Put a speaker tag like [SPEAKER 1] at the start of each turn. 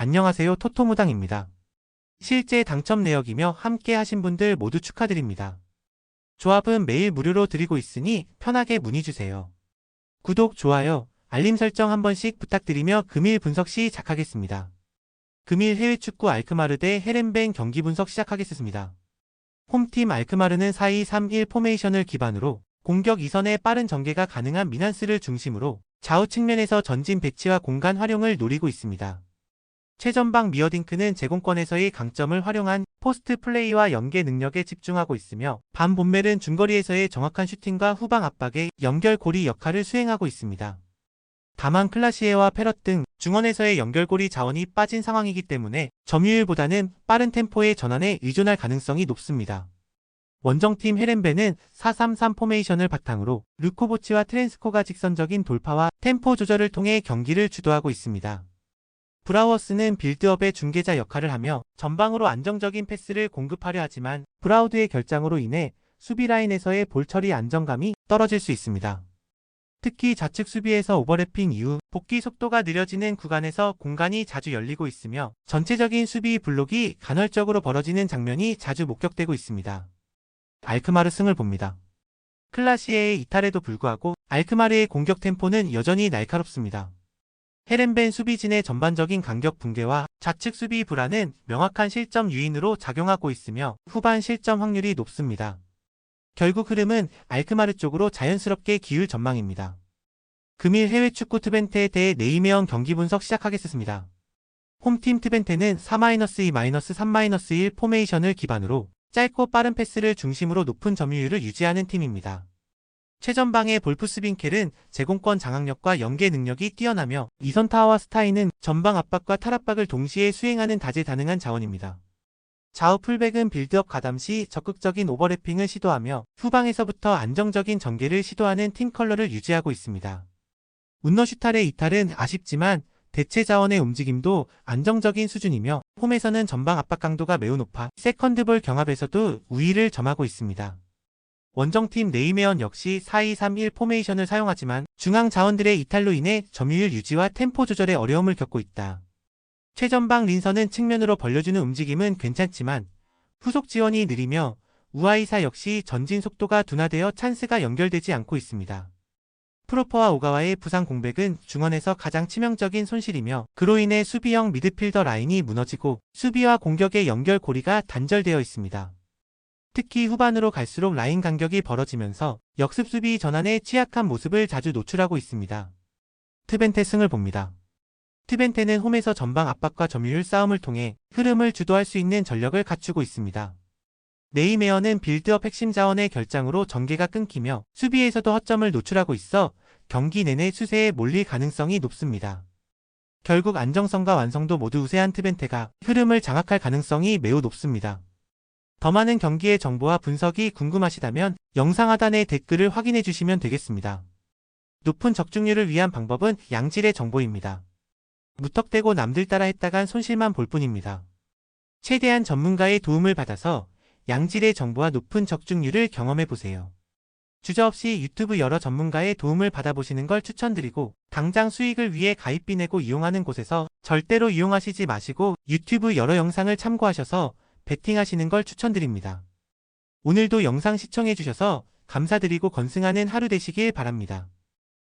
[SPEAKER 1] 안녕하세요 토토무당입니다. 실제 당첨 내역이며 함께 하신 분들 모두 축하드립니다. 조합은 매일 무료로 드리고 있으니 편하게 문의주세요. 구독, 좋아요, 알림 설정 한 번씩 부탁드리며 금일 분석 시작하겠습니다. 금일 해외 축구 알크마르 대 헤렌벤 경기 분석 시작하겠습니다. 홈팀 알크마르는 4-2-3-1 포메이션을 기반으로 공격 이선의 빠른 전개가 가능한 미난스를 중심으로 좌우 측면에서 전진 배치와 공간 활용을 노리고 있습니다. 최전방 미어딩크는 제공권에서의 강점을 활용한 포스트 플레이와 연계 능력에 집중하고 있으며 반 본멜은 중거리에서의 정확한 슈팅과 후방 압박의 연결고리 역할을 수행하고 있습니다. 다만 클라시에와 페럿 등 중원에서의 연결고리 자원이 빠진 상황이기 때문에 점유율보다는 빠른 템포의 전환에 의존할 가능성이 높습니다. 원정팀 헤렌베는 4-3-3 포메이션을 바탕으로 루코보치와 트랜스코가 직선적인 돌파와 템포 조절을 통해 경기를 주도하고 있습니다. 브라워스는 빌드업의 중개자 역할을 하며 전방으로 안정적인 패스를 공급하려 하지만 브라우드의 결장으로 인해 수비 라인에서의 볼 처리 안정감이 떨어질 수 있습니다. 특히 좌측 수비에서 오버래핑 이후 복귀 속도가 느려지는 구간에서 공간이 자주 열리고 있으며 전체적인 수비 블록이 간헐적으로 벌어지는 장면이 자주 목격되고 있습니다. 알크마르 승을 봅니다. 클라시에의 이탈에도 불구하고 알크마르의 공격 템포는 여전히 날카롭습니다. 헤렌벤 수비진의 전반적인 간격 붕괴와 좌측 수비 불안은 명확한 실점 유인으로 작용하고 있으며 후반 실점 확률이 높습니다. 결국 흐름은 알크마르 쪽으로 자연스럽게 기울 전망입니다. 금일 해외 축구 트벤테에 대해 네이메언 경기 분석 시작하겠습니다. 홈팀 트벤테는 4-2-3-1 포메이션을 기반으로 짧고 빠른 패스를 중심으로 높은 점유율을 유지하는 팀입니다. 최전방의 볼프스빈켈은 제공권 장악력과 연계 능력이 뛰어나며 이선타와 스타이는 전방 압박과 탈압박을 동시에 수행하는 다재다능한 자원입니다. 좌우 풀백은 빌드업 가담 시 적극적인 오버래핑을 시도하며 후방에서부터 안정적인 전개를 시도하는 팀 컬러를 유지하고 있습니다. 운너슈탈의 이탈은 아쉽지만 대체 자원의 움직임도 안정적인 수준이며 홈에서는 전방 압박 강도가 매우 높아 세컨드볼 경합에서도 우위를 점하고 있습니다. 원정팀 네이메언 역시 4-2-3-1 포메이션을 사용하지만 중앙 자원들의 이탈로 인해 점유율 유지와 템포 조절에 어려움을 겪고 있다. 최전방 린선은 측면으로 벌려주는 움직임은 괜찮지만 후속 지원이 느리며 우아이사 역시 전진 속도가 둔화되어 찬스가 연결되지 않고 있습니다. 프로퍼와 오가와의 부상 공백은 중원에서 가장 치명적인 손실이며 그로 인해 수비형 미드필더 라인이 무너지고 수비와 공격의 연결 고리가 단절되어 있습니다. 특히 후반으로 갈수록 라인 간격이 벌어지면서 역습 수비 전환에 취약한 모습을 자주 노출하고 있습니다. 트벤테 승을 봅니다. 트벤테는 홈에서 전방 압박과 점유율 싸움을 통해 흐름을 주도할 수 있는 전력을 갖추고 있습니다. 네이메어는 빌드업 핵심 자원의 결장으로 전개가 끊기며 수비에서도 허점을 노출하고 있어 경기 내내 수세에 몰릴 가능성이 높습니다. 결국 안정성과 완성도 모두 우세한 트벤테가 흐름을 장악할 가능성이 매우 높습니다. 더 많은 경기의 정보와 분석이 궁금하시다면 영상 하단의 댓글을 확인해 주시면 되겠습니다. 높은 적중률을 위한 방법은 양질의 정보입니다. 무턱대고 남들 따라 했다간 손실만 볼 뿐입니다. 최대한 전문가의 도움을 받아서 양질의 정보와 높은 적중률을 경험해 보세요. 주저 없이 유튜브 여러 전문가의 도움을 받아보시는 걸 추천드리고 당장 수익을 위해 가입비 내고 이용하는 곳에서 절대로 이용하시지 마시고 유튜브 여러 영상을 참고하셔서 베팅하시는 걸 추천드립니다. 오늘도 영상 시청해 주셔서 감사드리고 건승하는 하루 되시길 바랍니다.